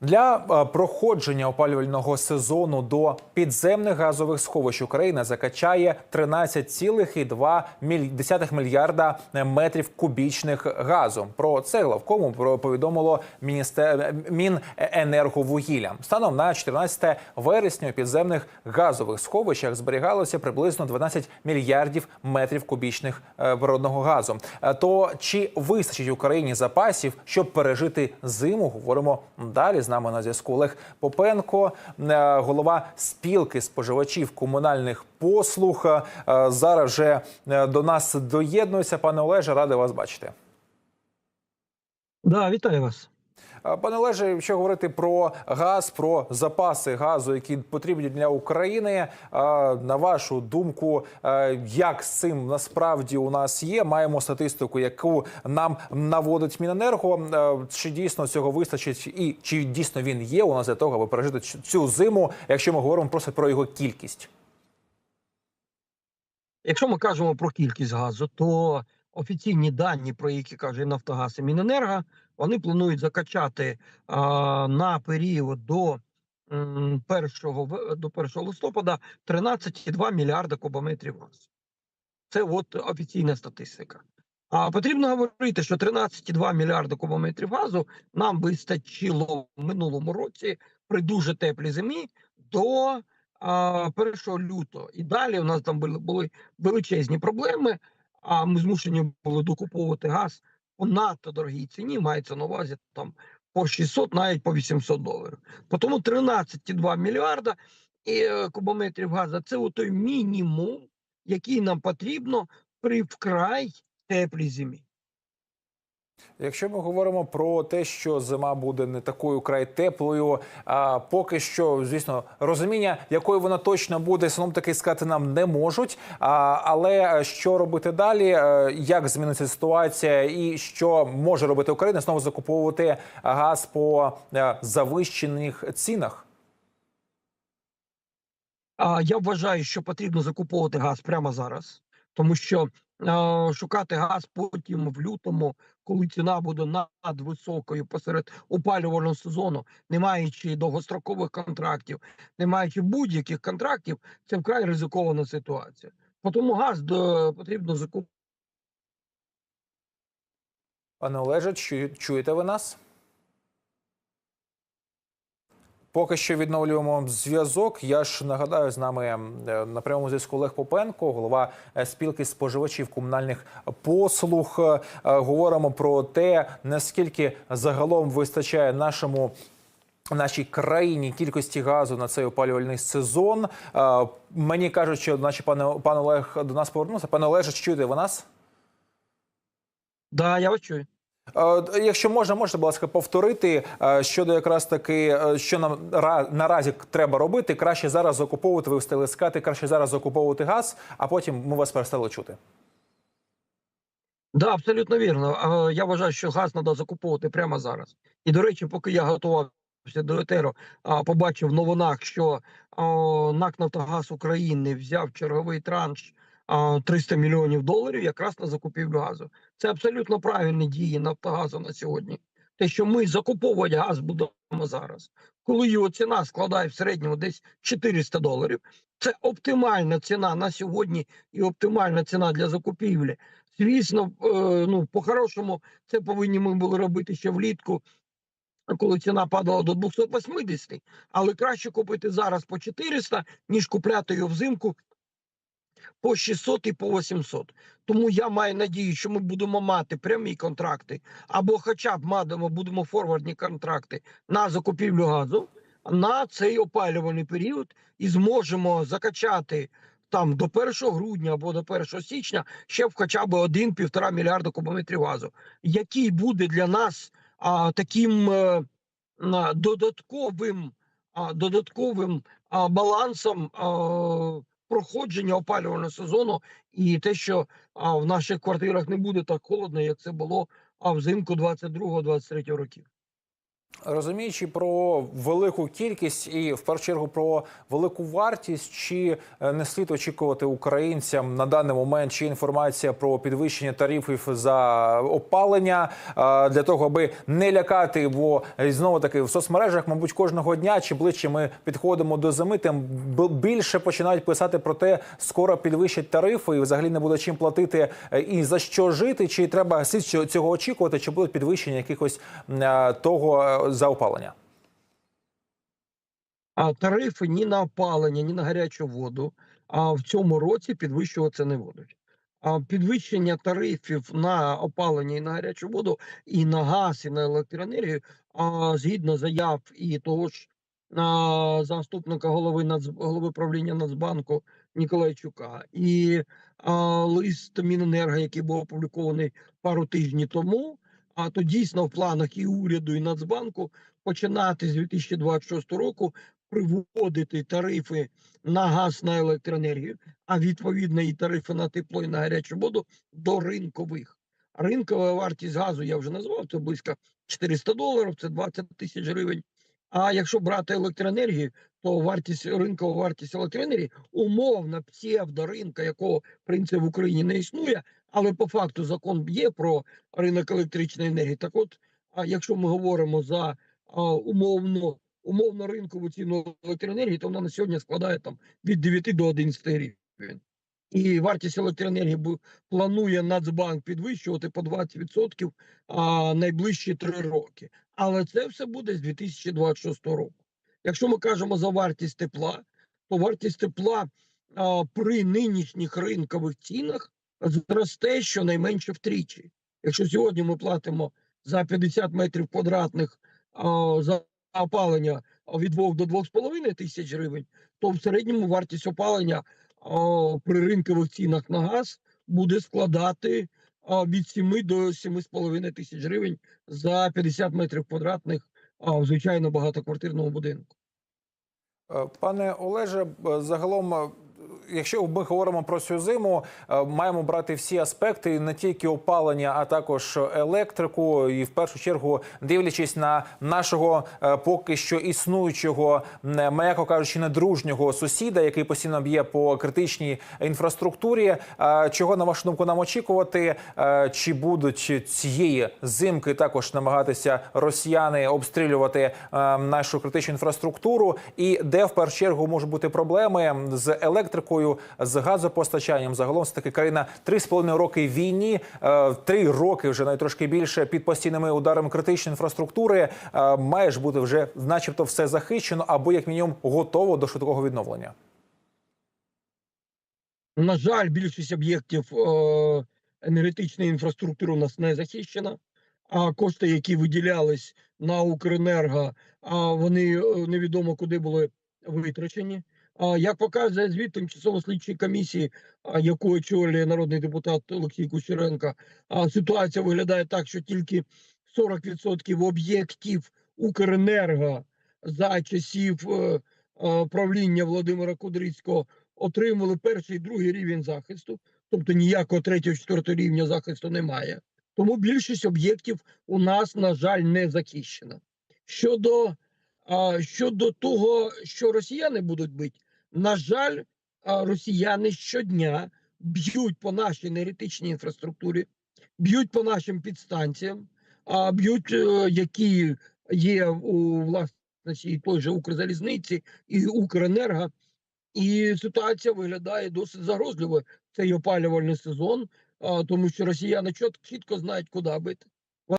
Для е, проходження опалювального сезону до підземних газових сховищ Україна закачає 13,2 міль- десятих мільярда метрів кубічних газу. Про це главкому повідомило міністер... Міненерговугілля. Станом на 14 вересня у підземних газових сховищах зберігалося приблизно 12 мільярдів метрів кубічних е, природного газу. Е, То чи вистачить Україні запасів, щоб пережити зиму? Говоримо далі. З нами на зв'язку Олег Попенко, е, голова спілки споживачів комунальних послуг. Е, Зараз вже е, до нас доєднується. Пане Олеже, радий вас бачити. Да, вітаю вас. Е, Пане Олеже, якщо говорити про газ, про запаси газу, які потрібні для України, е, на вашу думку, е, як з цим насправді у нас є? Маємо статистику, яку нам наводить Міненерго. Чи дійсно цього вистачить, і чи дійсно він є у нас для того, аби пережити цю зиму, якщо ми говоримо просто про його кількість? Якщо ми кажемо про кількість газу, то офіційні дані, про які каже Нафтогаз і Міненерго, вони планують закачати а, на період до м, 1, в- до 1 листопада 13,2 мільярда кубометрів газу. Це от офіційна статистика. А потрібно говорити, що 13,2 мільярда кубометрів газу нам вистачило в минулому році при дуже теплій зимі до а, 1 лютого. І далі у нас там були величезні проблеми. А ми змушені були докуповувати газ по надто дорогій ціні. Мається на увазі там по 600, навіть по 800 доларів. Тому 13,2 мільярда і, е, кубометрів газу це той мінімум, який нам потрібно при вкрай теплій зимі. Якщо ми говоримо про те, що зима буде не такою край теплою, а поки що, звісно, розуміння, якою вона точно буде, синоптики сказати нам не можуть. А, але що робити далі? Е, Як зміниться ситуація, і що може робити Україна? Знову закуповувати газ по е, завищених цінах? Я вважаю, що потрібно закуповувати газ прямо зараз, тому що е, шукати газ потім в лютому, коли ціна буде надвисокою посеред опалювального сезону, не маючи довгострокових контрактів, не маючи будь-яких контрактів, це вкрай ризикована ситуація. Тому газ до, потрібно закупити. Пане Олеже, чуєте ви нас? Поки що відновлюємо зв'язок. Я ж нагадаю, з нами е, на прямому зв'язку Олег Попенко, голова е, спілки споживачів комунальних послуг. Е, Говоримо про те, наскільки загалом вистачає нашому. Нашій країні кількості газу на цей опалювальний сезон. Мені кажуть, що наче пане пан Олег до нас повернувся. Пане Олеже, чуєте ви нас? Да, я вас чую. Е, Якщо можна, можете, будь ласка, повторити е, щодо якраз таки, е, що нам ра- наразі треба робити. Краще зараз закуповувати, ви встигли сказати, краще зараз закуповувати газ, а потім ми вас перестали чути. Да, абсолютно вірно. Я вважаю, що газ треба закуповувати прямо зараз. І до речі, поки я готувався до етеру, побачив в новинах, що НАК Нафтогаз України взяв черговий транш 300 мільйонів доларів якраз на закупівлю газу. Це абсолютно правильні дії Нафтогазу на сьогодні. Те, що ми закуповувати газ будемо зараз, коли його ціна складає в середньому десь 400 доларів. Це оптимальна ціна на сьогодні і оптимальна ціна для закупівлі. Звісно, е, ну по-хорошому, це повинні ми були робити ще влітку, коли ціна падала до 280, але краще купити зараз по 400, ніж купляти його взимку по 600 і по 800. Тому я маю надію, що ми будемо мати прямі контракти, або хоча б матимо, будемо форвардні контракти на закупівлю газу на цей опалювальний період і зможемо закачати там до 1 грудня або до 1 січня ще б хоча б 1-1,5 мільярда кубометрів газу, який буде для нас а, таким е, на, додатковим, а, додатковим а, балансом а, проходження опалювального сезону і те, що а, в наших квартирах не буде так холодно, як це було а, взимку 22-23 років. Розуміючи про велику кількість і в першу чергу про велику вартість, чи е, не слід очікувати українцям на даний момент чи інформація про підвищення тарифів за опалення е, для того, аби не лякати, бо е, знову таки в соцмережах, мабуть, кожного дня чи ближче ми підходимо до зими, тим більше починають писати про те, скоро підвищать тарифи, і взагалі не буде чим платити і за що жити, чи треба слід цього- очікувати, чи будуть підвищення якихось того за опалення. А тарифи ні на опалення, ні на гарячу воду а в цьому році підвищуватися не будуть. А підвищення тарифів на опалення і на гарячу воду, і на газ, і на електроенергію, а згідно заяв і того ж а, заступника голови Нац... голови правління Нацбанку Ніколайчука, і а, лист Міненерго, який був опублікований пару тижнів тому. А то дійсно в планах і уряду, і Нацбанку починати з 2026 року приводити тарифи на газ на електроенергію, а відповідно і тарифи на тепло і на гарячу воду до ринкових. Ринкова вартість газу я вже назвав, це близько 400 доларів, це 20 тисяч гривень. А якщо брати електроенергію, то вартість ринкова вартість електроенергії умовна псевдоринка, якого в принципі в Україні не існує, але по факту закон є про ринок електричної енергії. Так от, а якщо ми говоримо за умовно умовно ринкову ціну електроенергії, то вона на сьогодні складає там від 9 до 11 гривень. І вартість електроенергії планує Нацбанк підвищувати по 20% а, найближчі 3 роки. Але це все буде з 2026 року. Якщо ми кажемо за вартість тепла, то вартість тепла а, при нинішніх ринкових цінах зросте щонайменше втричі. Якщо сьогодні ми платимо за 50 метрів квадратних а, за опалення від 2 до 2,5 тисяч гривень, то в середньому вартість опалення а, при ринкових цінах на газ буде складати а, від 7 до 7,5 тисяч гривень за 50 метрів квадратних в звичайно багатоквартирному будинку. Е, Пане Олеже, загалом, е, якщо ми говоримо про цю зиму, е, маємо брати всі аспекти, не тільки опалення, а також електрику, і в першу чергу дивлячись на нашого е, поки що існуючого, м'яко кажучи, недружнього сусіда, який постійно б'є по критичній інфраструктурі. Е, Чого на вашу думку нам очікувати? Чи будуть цієї зимки також намагатися росіяни обстрілювати нашу критичну інфраструктуру? І де в першу чергу можуть бути проблеми з електрикою, з газопостачанням? Загалом це таки країна 3,5 роки війні, е, три роки вже навіть трошки більше під постійними ударами критичної інфраструктури. Е, Має бути вже, начебто, все захищено або як мінімум готово до швидкого відновлення. На жаль, більшість об'єктів е, енергетичної інфраструктури у нас не захищена. А кошти, які виділялись на Укренерго, вони невідомо куди були витрачені. Як показує звіт тимчасово слідчої комісії, яку очолює народний депутат Олексій Кучеренко, ситуація виглядає так, що тільки 40% об'єктів Укренерго за часів е, правління Володимира Кудрицького отримали перший і другий рівень захисту, тобто ніякого третього, четвертого рівня захисту немає. Тому більшість об'єктів у нас, на жаль, не захищена. Щодо, щодо того, що росіяни будуть бити, на жаль, росіяни щодня б'ють по нашій енергетичній інфраструктурі, б'ють по нашим підстанціям, б'ють, е, які є у власності і той же Укрзалізниці і Укренерго. І ситуація виглядає досить загрозливо цей опалювальний сезон, тому що росіяни чітко знають, куди бити.